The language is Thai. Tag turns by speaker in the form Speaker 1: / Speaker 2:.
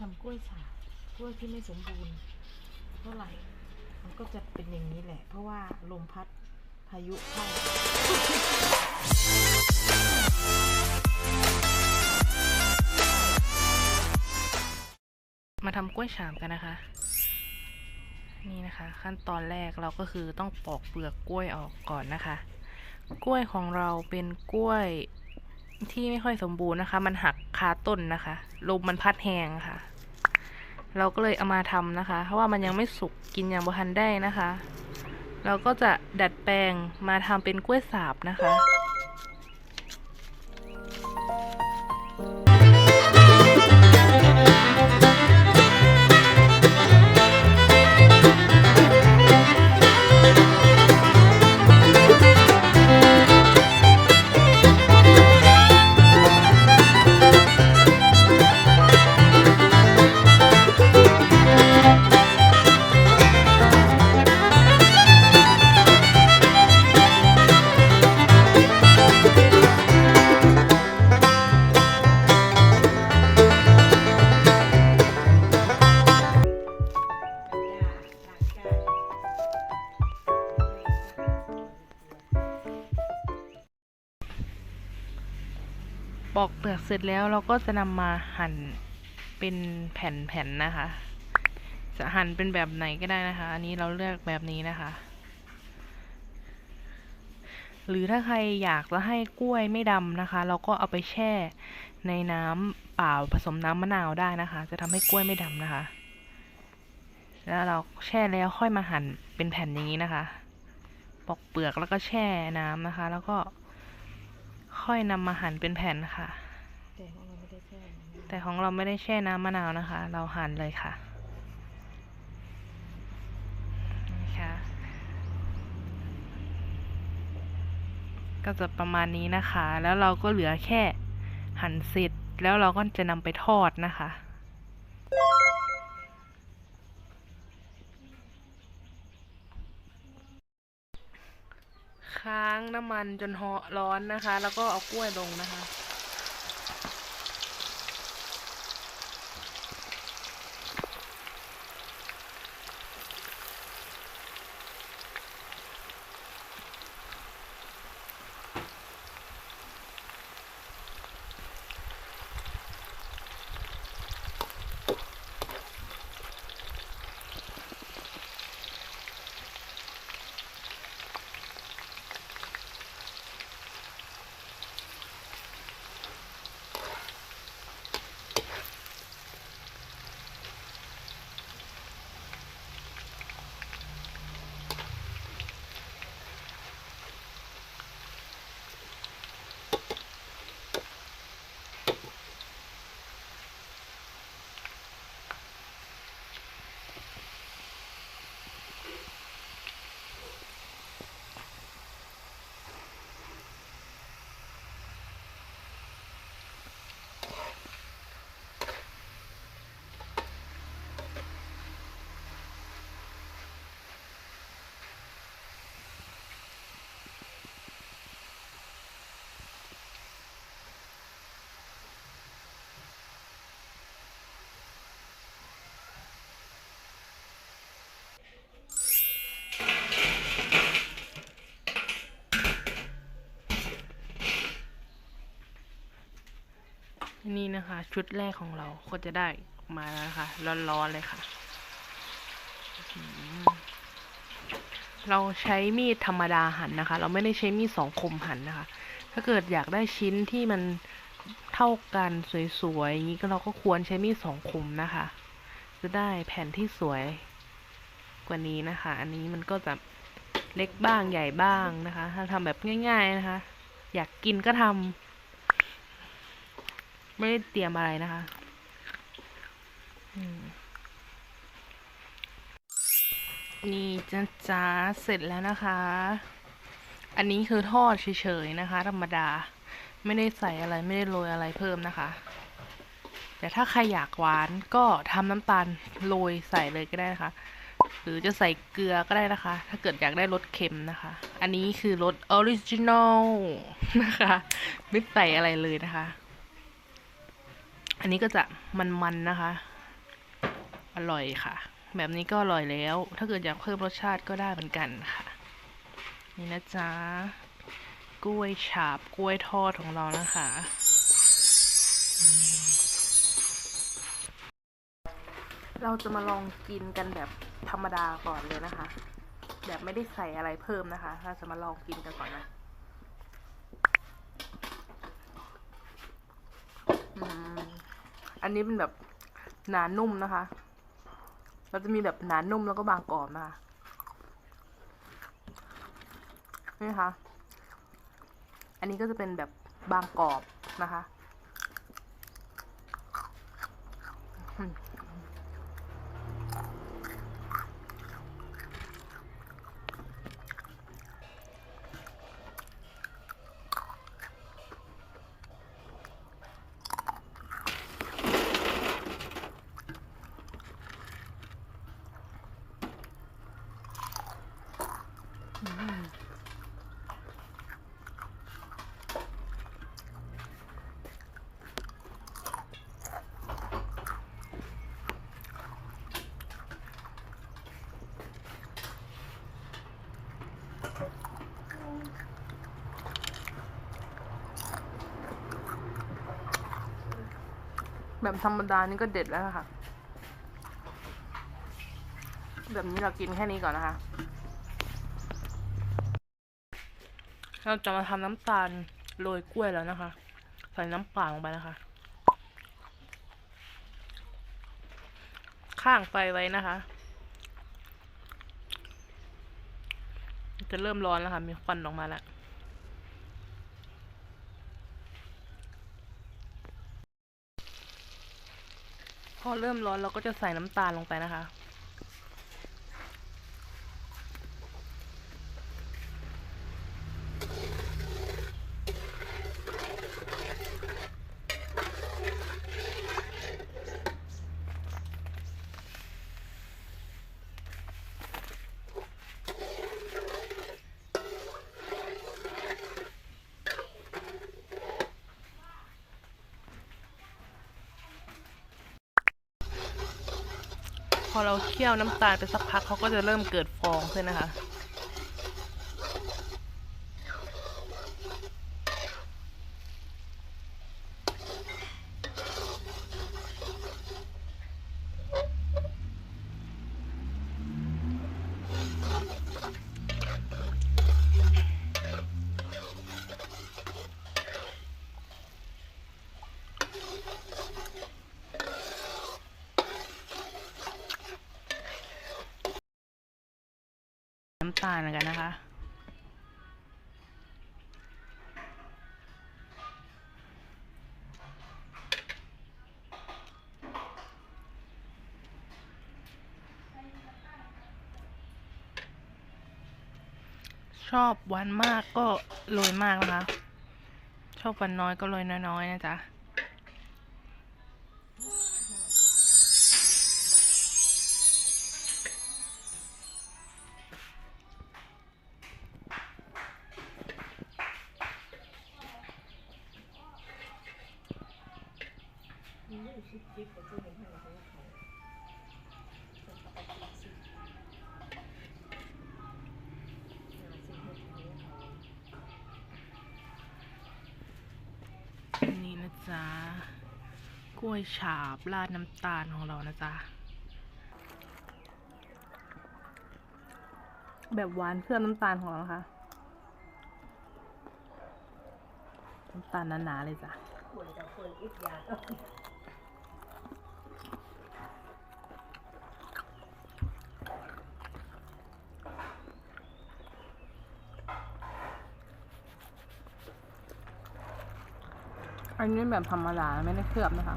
Speaker 1: ทำกล้วยฉาบกล้วยที่ไม่สมบูรณ์เท่าไหร่ มันก็จะเป็นอย่างนี้แหละ เพราะว่าลมพัดพายุเข้า มาทำกล้วยฉาบกันนะคะ นี่นะคะ ขั้นตอนแรกเราก็คือต้องปอกเปลือกกล้วยออกก่อนนะคะ กล้วยของเราเป็นกล้วย ที่ไม่ค่อยสมบูรณ์นะคะ มันหักคาต้นนะคะลมมันพัดแหงค่ะ เราก็เลยเอามาทำนะคะ เพราะว่ามันยังไม่สุกกินอย่างบุทันได้นะคะ เราก็จะดัดแปลงมาทำเป็นกล้วยสาบนะคะ ปอกเปลือกเสร็จแล้วเราก็จะนำมาหั่นเป็นแผ่นๆนะคะ จะหั่นเป็นแบบไหนก็ได้นะคะ อันนี้เราเลือกแบบนี้นะคะ หรือถ้าใครอยากจะให้กล้วยไม่ดำนะคะ เราก็เอาไปแช่ในน้ำเปล่าผสมน้ำมะนาวได้นะคะ จะทำให้กล้วยไม่ดำนะคะ แล้วเราแช่แล้วค่อยมาหั่นเป็นแผ่นอย่างนี้นะคะ ปอกเปลือกแล้วก็แช่น้ำนะคะ แล้วก็ ค่อยนำมาหั่นเป็นแผ่นค่ะ
Speaker 2: แต่ของเราไม่ได้แช่นะ
Speaker 1: แต่ของเราไม่ได้แช่น้ำมะนาวนะคะ เราหั่นเลยค่ะนี่ค่ะ ก็จะประมาณนี้นะคะ แล้วเราก็เหลือแค่หั่นเสร็จ แล้วเราก็จะนำไปทอดนะคะ ค้างน้ำมันจนเหาะร้อนนะคะ แล้วก็เอากล้วยลงนะคะ นะคะ ชุดแรกของเราก็จะได้มาแล้วนะคะร้อนๆเลยค่ะ เราใช้มีดธรรมดาหั่นนะคะ เราไม่ได้ใช้มีดสองคมหั่นนะคะ ถ้าเกิดอยากได้ชิ้นที่มันเท่ากันสวยๆอย่างนี้ก็เราก็ควรใช้มีดสองคมนะคะ จะได้แผ่นที่สวยกว่านี้นะคะ อันนี้มันก็จะเล็กบ้างใหญ่บ้างนะคะ ถ้าทำแบบง่าย ๆนะคะ อยากกินก็ทำ ไม่ได้เตรียมอะไรนะคะนี่จ้าจ้าเสร็จแล้วนะคะ อันนี้คือทอดเฉยๆนะคะ ธรรมดา ไม่ได้ใส่อะไรไม่ได้โรยอะไรเพิ่มนะคะ แต่ถ้าใครอยากหวานก็ทำน้ำตาลโรยใส่เลยก็ได้นะคะ หรือจะใส่เกลือก็ได้นะคะ ถ้าเกิดอยากได้รสเค็มนะคะ อันนี้คือรสออริจินอลนะคะ ไม่ใส่อะไรเลยนะคะ อันนี้ก็จะมันๆนะคะ อร่อยค่ะ แบบนี้ก็อร่อยแล้ว ถ้าเกิดอยากเพิ่มรสชาติก็ได้เหมือนกันค่ะ นี่นะจ๊ะกล้วยฉาบกล้วยทอดของเรานะคะ เราจะมาลองกินกันแบบธรรมดาก่อนเลยนะคะ แบบไม่ได้ใส่อะไรเพิ่มนะคะ เราจะมาลองกินกันก่อนนะ อืม อันนี้เป็นแบบหนานุ่มนะคะ เราจะมีแบบหนานุ่มแล้วก็บางกรอบนะคะนี่ค่ะ อันนี้ก็จะเป็นแบบบางกรอบนะคะอืม แบบธรรมดานี่ก็เด็ดแล้วนะคะแบบนี้เรากินแค่นี้ก่อนนะคะ เราจะมาทำน้ำตาลโรยกล้วยแล้วนะคะ ใส่น้ำเปล่าลงไปนะคะ ข้างไฟไว้นะคะ จะเริ่มร้อนแล้วค่ะ มีควันออกมาแล้ว พอเริ่มร้อนเราก็จะใส่น้ำตาลลงไปนะคะ เราเคี่ยวน้ำตาลไปสักพักเขาก็จะเริ่มเกิดฟองขึ้นนะคะ น้ำตาลกันนะคะ ชอบวานมากก็โรยมากนะคะ ชอบวานน้อยก็โรยน้อยๆนะจ๊ะ นี่นะจ๊ะกล้วยฉาบราดน้ำตาลของเรานะจ๊ะแบบหวานเคลือน้ำตาลของเรานะคะน้ำตาลหนาๆเลยจ้ะ อันนี้แบบธรรมดาไม่ได้เคลือบนะคะ